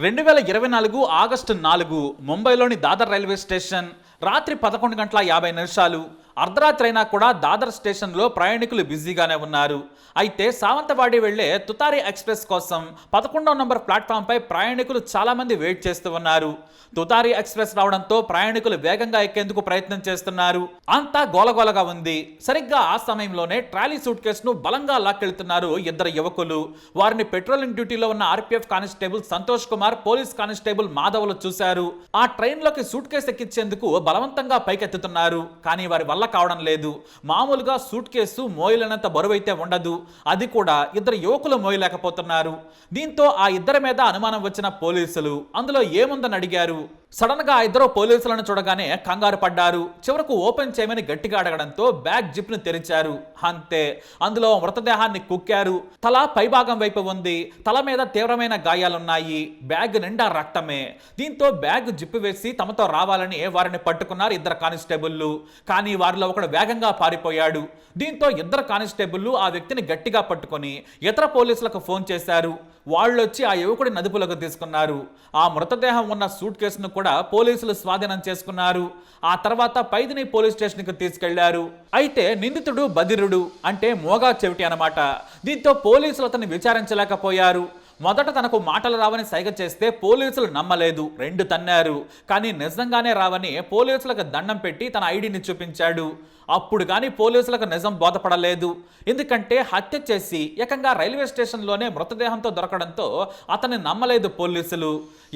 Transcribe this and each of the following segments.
రెండు వేల ఇరవై నాలుగు ఆగస్టు నాలుగు ముంబైలోని దాదర్ రైల్వే స్టేషన్ రాత్రి పదకొండు గంటల యాభై నిమిషాలు అర్ధరాత్రి అయినా కూడా దాదర్ స్టేషన్లో ప్రయాణికులు బిజీగానే ఉన్నారు. అయితే సావంతవాడి వెళ్ళే తుతారి ఎక్స్ప్రెస్ కోసం పదకొండవ నంబర్ ప్లాట్ఫామ్పై ప్రయాణికులు చాలామంది వెయిట్ చేస్తూ ఉన్నారు. తుతారి ఎక్స్ప్రెస్ రావడంతో ప్రయాణికులు వేగంగా ఎక్కేందుకు ప్రయత్నం చేస్తున్నారు. అంతా గోలగోలగా ఉంది. సరిగ్గా ఆ సమయంలోనే ట్రాలీ సూట్ కేసును బలంగా లాక్కెళ్తున్నారు ఇద్దరు యువకులు. వారిని పెట్రోలింగ్ డ్యూటీలో ఉన్న RPF constable Santosh Kumar police constable Madhavulu చూశారు. ఆ ట్రైన్లోకి సూట్ కేసు ఎక్కించేందుకు బలవంతంగా పైకెత్తుతున్నారు. కానీ వారి వల్ల కావడం లేదు. మామూలుగా సూట్ కేసు మోయలేనంత బరువైతే ఉండదు. అది కూడా ఇద్దరు యువకులు మోయలేకపోతున్నారు. దీంతో ఆ ఇద్దరి మీద అనుమానం వచ్చిన పోలీసులు అందులో ఏముందని అడిగారు? సడన్గా ఇద్దరు పోలీసులను చూడగానే కంగారు పడ్డారు. చివరకు ఓపెన్ చేయమని గట్టిగా అడగడంతో బ్యాగ్ జిప్ను తెరిచారు. అంతే. అందులో మృతదేహాన్ని కుక్కారు. తల పైభాగం వైపు ఉంది. తల మీద తీవ్రమైన గాయాలున్నాయి. బ్యాగ్ నిండా రక్తమే. దీంతో బ్యాగ్ జిప్పు వేసి తమతో రావాలని వారిని పట్టుకున్నారు ఇద్దరు కానిస్టేబుల్లు. కానీ వారిలో ఒకడు వేగంగా పారిపోయాడు. దీంతో ఇద్దరు కానిస్టేబుల్లు ఆ వ్యక్తిని గట్టిగా పట్టుకొని ఇతర పోలీసులకు ఫోన్ చేశారు. వాళ్ళొచ్చి ఆ యువకుడి నదుపులోకి తీసుకున్నారు. ఆ మృతదేహం ఉన్న సూట్ కేసును కూడా పోలీసులు స్వాధీనం చేసుకున్నారు. ఆ తర్వాత పైదిని పోలీస్ స్టేషన్కి తీసుకెళ్ళారు. అయితే నిందితుడు బదిరుడు అంటే మోగా చెవిటి అనమాట దీంతో పోలీసులు అతన్ని విచారించలేకపోయారు. మొదట తనకు మాటలు రావని సైగ చేస్తే పోలీసులు నమ్మలేదు. రెండు తన్నారు. కానీ నిజంగానే రావని పోలీసులకు దండం పెట్టి తన ఐడిని చూపించాడు. అప్పుడు కానీ పోలీసులకు నిజం బోధపడలేదు. ఎందుకంటే హత్య చేసి ఏకంగా రైల్వే స్టేషన్లోనే మృతదేహంతో దొరకడంతో అతన్ని నమ్మలేదు పోలీసులు.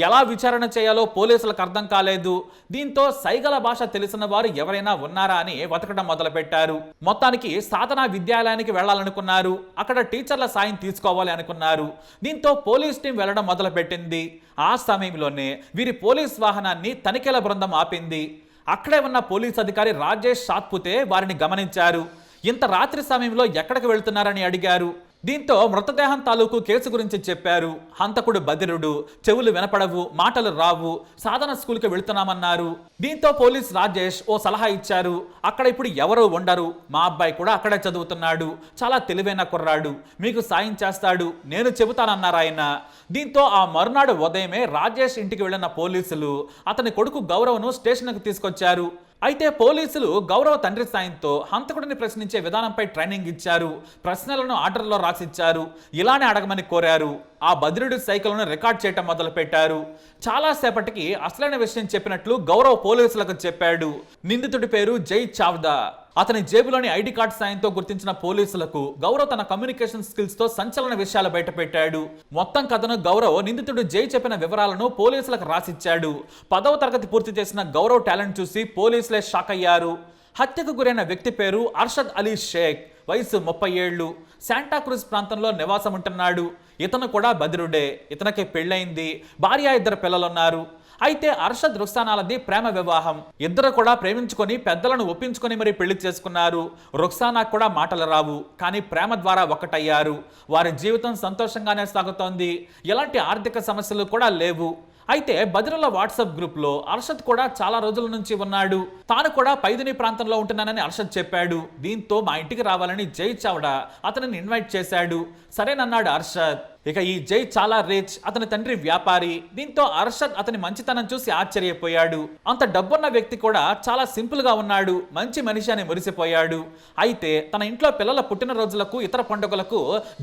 ఎలా విచారణ చేయాలో పోలీసులకు అర్థం కాలేదు. దీంతో సైగల భాష తెలిసిన వారు ఎవరైనా ఉన్నారా అని వెతకడం మొదలుపెట్టారు. మొత్తానికి సాధనా విద్యాలయానికి వెళ్ళాలనుకున్నారు. అక్కడ టీచర్ల సాయం తీసుకోవాలి అనుకున్నారు. దీంతో పోలీస్ టీం వెళ్ళడం మొదలుపెట్టింది. ఆ సమయంలోనే వీరి పోలీస్ వాహనాన్ని తనిఖీల బృందం ఆపింది. అక్కడే ఉన్న పోలీస్ అధికారి రాజేష్ సాత్పుతే వారిని గమనించారు. ఇంత రాత్రి సమయంలో ఎక్కడికి వెళ్తున్నారని అడిగారు. దీంతో మృతదేహం తాలూకు కేసు గురించి చెప్పారు. హంతకుడు బదిరుడు చెవులు వినపడవు మాటలు రావు సాధన స్కూల్కి వెళుతున్నామన్నారు. దీంతో పోలీస్ రాజేష్ ఓ సలహా ఇచ్చారు. అక్కడ ఇప్పుడు ఎవరూ ఉండరు. మా అబ్బాయి కూడా అక్కడే చదువుతున్నాడు. చాలా తెలివైన కుర్రాడు. మీకు సాయం చేస్తాడు. నేను చెబుతానన్నారు ఆయన. దీంతో ఆ మరునాడు ఉదయమే రాజేష్ ఇంటికి వెళ్ళిన పోలీసులు అతని కొడుకు గౌరవ్ను స్టేషన్కి తీసుకొచ్చారు. అయితే పోలీసులు గౌరవ తండ్రి సాయంతో హంతకుడిని ప్రశ్నించే విధానంపై ట్రైనింగ్ ఇచ్చారు. ప్రశ్నలను ఆర్డర్లో రాసిచ్చారు. ఇలానే అడగమని కోరారు. ఆ బదిరుడి సైకిల్ను రికార్డ్ చేయటం మొదలుపెట్టారు. చాలాసేపటికి అసలైన విషయం చెప్పినట్లు గౌరవ్ పోలీసులకు చెప్పాడు. నిందితుడి పేరు జై చావ్దా. అతని జేబులోని ఐడి కార్డ్ సాయంతో గుర్తించిన పోలీసులకు గౌరవ్ తన కమ్యూనికేషన్ స్కిల్స్తో సంచలన విషయాలు బయటపెట్టాడు. మొత్తం కథను గౌరవ్ నిందితుడు జై చెప్పిన వివరాలను పోలీసులకు రాసిచ్చాడు. పదవ తరగతి పూర్తి చేసిన గౌరవ్ టాలెంట్ చూసి పోలీసులే షాక్ అయ్యారు. హత్యకు గురైన వ్యక్తి పేరు అర్షద్ అలీ షేక్ వయసు ముప్పై ఏళ్ళు. శాంటాక్రూజ్ ప్రాంతంలో నివాసం ఉంటున్నాడు ఇతను కూడా బదిరుడే. ఇతనికి పెళ్ళైంది భార్య ఇద్దరు పిల్లలున్నారు. అయితే అర్షద్ రుక్సానాలది ప్రేమ వివాహం. ఇద్దరు కూడా ప్రేమించుకొని పెద్దలను ఒప్పించుకొని మరి పెళ్ళి చేసుకున్నారు. రుక్సానా కూడా మాటలు రావు. కానీ ప్రేమ ద్వారా ఒకటయ్యారు. వారి జీవితం సంతోషంగానే సాగుతోంది. ఎలాంటి ఆర్థిక సమస్యలు కూడా లేవు. అయితే బదిరుల వాట్సాప్ గ్రూప్లో అర్షద్ కూడా చాలా రోజుల నుంచి ఉన్నాడు. తాను కూడా పైదిని ప్రాంతంలో ఉంటున్నానని అర్షద్ చెప్పాడు. దీంతో మా ఇంటికి రావాలని జై చావ్డా అతనిని ఇన్వైట్ చేశాడు. సరేనన్నాడు అర్షద్ ఇక ఈ జై చాలా రిచ్ అతని తండ్రి వ్యాపారి. దీంతో అర్షద్ అతని మంచితనం చూసి ఆశ్చర్యపోయాడు. అంత డబ్బున్న వ్యక్తి కూడా చాలా సింపుల్గా ఉన్నాడు మంచి మనిషి అని మురిసిపోయాడు. అయితే తన ఇంట్లో పిల్లల పుట్టినరోజులకు ఇతర పండుగలకు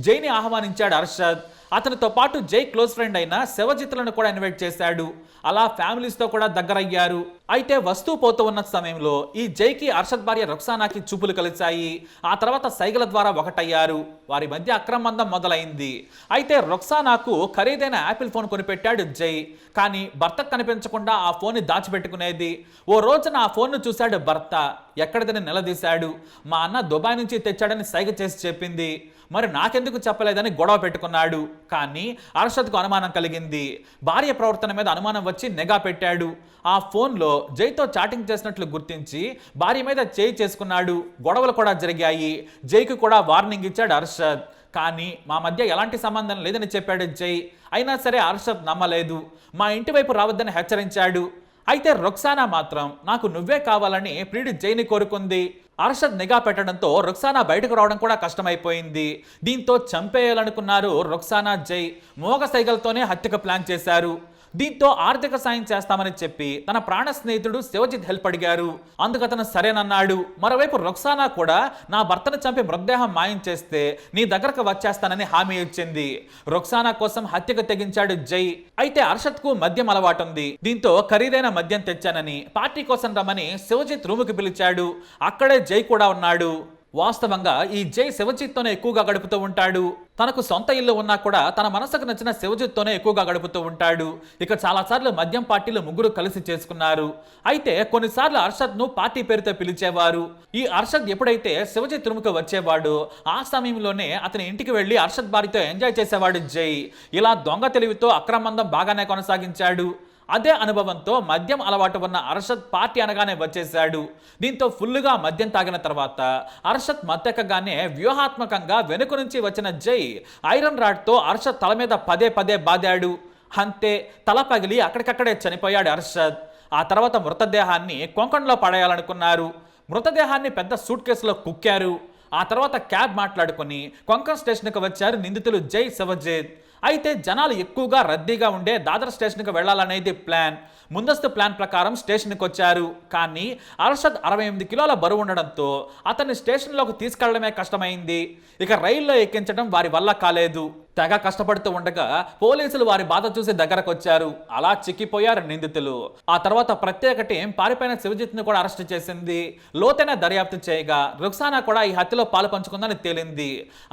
జైని ఆహ్వానించాడు అర్షద్. అతనితో పాటు జై క్లోజ్ ఫ్రెండ్ అయిన శివజిత్లను కూడా ఇన్వైట్ చేశాడు. అలా ఫ్యామిలీస్తో కూడా దగ్గరయ్యారు. అయితే వస్తూ పోతూ ఉన్న సమయంలో ఈ జైకి అర్షద్ భార్య రొక్సానాకి చూపులు కలిశాయి. ఆ తర్వాత సైగల ద్వారా ఒకటయ్యారు. వారి మధ్య అక్రమందం మొదలైంది. అయితే రొక్సానాకు ఖరీదైన యాపిల్ ఫోన్ కొనిపెట్టాడు జై. కానీ భర్తకు కనిపించకుండా ఆ ఫోన్ని దాచిపెట్టుకునేది. ఓ రోజున ఆ ఫోన్ను చూశాడు భర్త. ఎక్కడిదని నిలదీశాడు. మా అన్న దుబాయ్ నుంచి తెచ్చాడని సైగ చేసి చెప్పింది. మరి నాకెందుకు చెప్పలేదని గొడవ పెట్టుకున్నాడు. కానీ అర్షద్కు అనుమానం కలిగింది. భార్య ప్రవర్తన మీద అనుమానం వచ్చి నెగా పెట్టాడు. ఆ ఫోన్లో జైతో చాటింగ్ చేసినట్లు గుర్తించి భార్య మీద చేయి చేసుకున్నాడు. గొడవలు కూడా జరిగాయి. జైకి కూడా వార్నింగ్ ఇచ్చాడు అర్షద్. కానీ మా మధ్య ఎలాంటి సంబంధం లేదని చెప్పాడు జై. అయినా సరే అర్షద్ నమ్మలేదు. మా ఇంటి వైపు రావద్దని హెచ్చరించాడు. అయితే రొక్సానా మాత్రం నాకు నువ్వే కావాలని ప్రియుడి జైని కోరుకుంది. అర్షద్ నిఘా పెట్టడంతో రుక్సానా బయటకు రావడం కూడా కష్టమైపోయింది. దీంతో చంపేయాలనుకున్నారు రుక్సానా జై. మోగ సైగలతోనే హత్యకు ప్లాన్ చేశారు. దీంతో ఆర్థిక సాయం చేస్తామని చెప్పి తన ప్రాణ స్నేహితుడు శివజిత్ హెల్ప్ అడిగారు. అందుకు అతను సరేనన్నాడు. మరోవైపు రొక్సానా కూడా నా భర్తను చంపి మృతదేహం మాయం చేస్తే నీ దగ్గరకు వచ్చేస్తానని హామీ ఇచ్చింది. రొక్సానా కోసం హత్యకు తెగించాడు జై. అయితే అర్షద్కు మద్యం అలవాటుంది దీంతో ఖరీదైన మద్యం తెచ్చానని పార్టీ కోసం రమ్మని శివజిత్ రూముకి పిలిచాడు. అక్కడే జై కూడా ఉన్నాడు. వాస్తవంగా ఈ జై శివజిత్తోనే ఎక్కువగా గడుపుతూ ఉంటాడు. తనకు సొంత ఇల్లు ఉన్నా కూడా తన మనసుకు నచ్చిన శివజిత్తోనే ఎక్కువగా గడుపుతూ ఉంటాడు. ఇక చాలాసార్లు మద్యం పార్టీలు ముగ్గురు కలిసి చేసుకున్నారు. అయితే కొన్నిసార్లు అర్షద్ను పార్టీ పేరుతో పిలిచేవారు. ఈ అర్షద్ ఎప్పుడైతే శివజిత్ రూముకు వచ్చేవాడు ఆ సమయంలోనే అతని ఇంటికి వెళ్ళి అర్షద్ భార్యతో ఎంజాయ్ చేసేవాడు జై. ఇలా దొంగ తెలివితో అక్రమందం బాగానే కొనసాగించాడు. అదే అనుభవంతో మద్యం అలవాటు ఉన్న అర్షద్ పార్టీ అనగానే వచ్చేశాడు. దీంతో ఫుల్లుగా మద్యం తాగిన తర్వాత అర్షద్ మత్తెక్కగానే వ్యూహాత్మకంగా వెనుక నుంచి వచ్చిన జై ఐరన్ రాడ్తో అర్షద్ తల మీద పదే పదే బాదాడు. అంతే తల పగిలి అక్కడికక్కడే చనిపోయాడు అర్షద్. ఆ తర్వాత మృతదేహాన్ని కొంకణలో పడేయాలనుకున్నారు. మృతదేహాన్ని పెద్ద సూట్ కేసులో కుక్కారు. ఆ తర్వాత క్యాబ్ మాట్లాడుకుని కొంకణ్ స్టేషన్కి వచ్చారు నిందితులు జై శివజిత్. అయితే జనాలు ఎక్కువగా రద్దీగా ఉండే దాదర్ స్టేషన్కి వెళ్ళాలనేది ప్లాన్. ముందస్తు ప్లాన్ ప్రకారం స్టేషన్కి వచ్చారు. కానీ అర్షద్ అరవై ఎనిమిది కిలోల బరువు ఉండడంతో అతన్ని స్టేషన్లోకి తీసుకెళ్ళడమే కష్టమైంది. ఇక రైల్లో ఎక్కించడం వారి వల్ల కాలేదు. తెగ కష్టపడుతూ ఉండగా పోలీసులు వారి బాధ చూసి దగ్గరకు వచ్చారు అలా చిక్కిపోయారు నిందితులు. ఆ తర్వాత ప్రత్యేక టీం పారిపోయిన శివజిత్ను కూడా అరెస్ట్ చేసింది. లోతైన దర్యాప్తు చేయగా రుక్సానా కూడా ఈ హత్యలో పాలు పంచుకుందని తేలింది.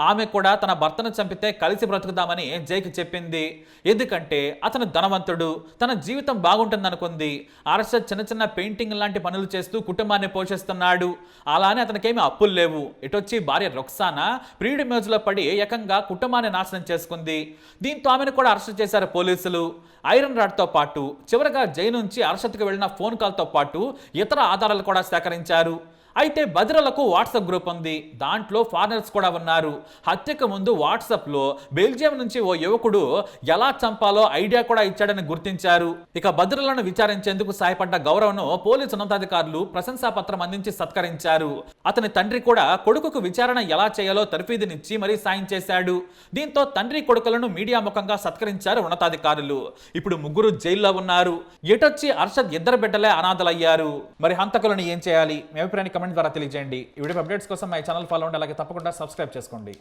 ఆమె కూడా తన భర్తను చంపితే కలిసి బ్రతుకుదామని జైకి చెప్పింది. ఎందుకంటే అతను ధనవంతుడు తన జీవితం బాగుంటుందనుకుంది. అరెస్ట్ చిన్న చిన్న పెయింటింగ్ లాంటి పనులు చేస్తూ కుటుంబాన్ని పోషిస్తున్నాడు. అలానే అతనికేమి అప్పులు లేవు. ఇటొచ్చి భార్య రుక్సానా ప్రీడి మ్యూజ్లో పడి ఏకంగా కుటుంబాన్ని నాశనం చేసుకుంది. దీంతో ఆమెను కూడా అరెస్ట్ చేశారు పోలీసులు. ఐరన్ రాడ్తో పాటు చివరగా జై నుంచి అర్షత్కు వెళ్ళిన ఫోన్ కాల్తో పాటు ఇతర ఆధారాలు కూడా సేకరించారు. అయితే బద్రలకు వాట్సాప్ గ్రూప్ ఉంది. దాంట్లో ఫారినర్స్ కూడా ఉన్నారు. హత్యకు ముందు వాట్సాప్లో బెల్జియం నుంచి ఓ యువకుడు ఎలా చంపాలో ఐడియా కూడా ఇచ్చాడని గుర్తించారు. ఇక భద్రలను విచారించేందుకు సాయపడ్డ గౌరవ్ను పోలీసు ఉన్నతాధికారులు ప్రశంసా పత్రం అందించి సత్కరించారు. అతని తండ్రి కూడా కొడుకుకు విచారణ ఎలా చేయాలో తర్ఫీదునిచ్చి మరీ సాయం చేశాడు. దీంతో తండ్రి కొడుకులను మీడియా ముఖంగా సత్కరించారు ఉన్నతాధికారులు. ఇప్పుడు ముగ్గురు జైల్లో ఉన్నారు. ఎటొచ్చి అర్షద్ ఇద్దరు బిడ్డలే అనాథలయ్యారు. మరి హంతకులను ఏం చేయాలి? మీ అభిప్రాయాన్ని కామెంట్ ద్వారా తెలియజేయండి. ఈ వీడియో అప్డేట్స్ కోసం మా ఛానల్ ఫాలో అండి అలాగే తప్పకుండా సబ్స్క్రైబ్ చేసుకోండి.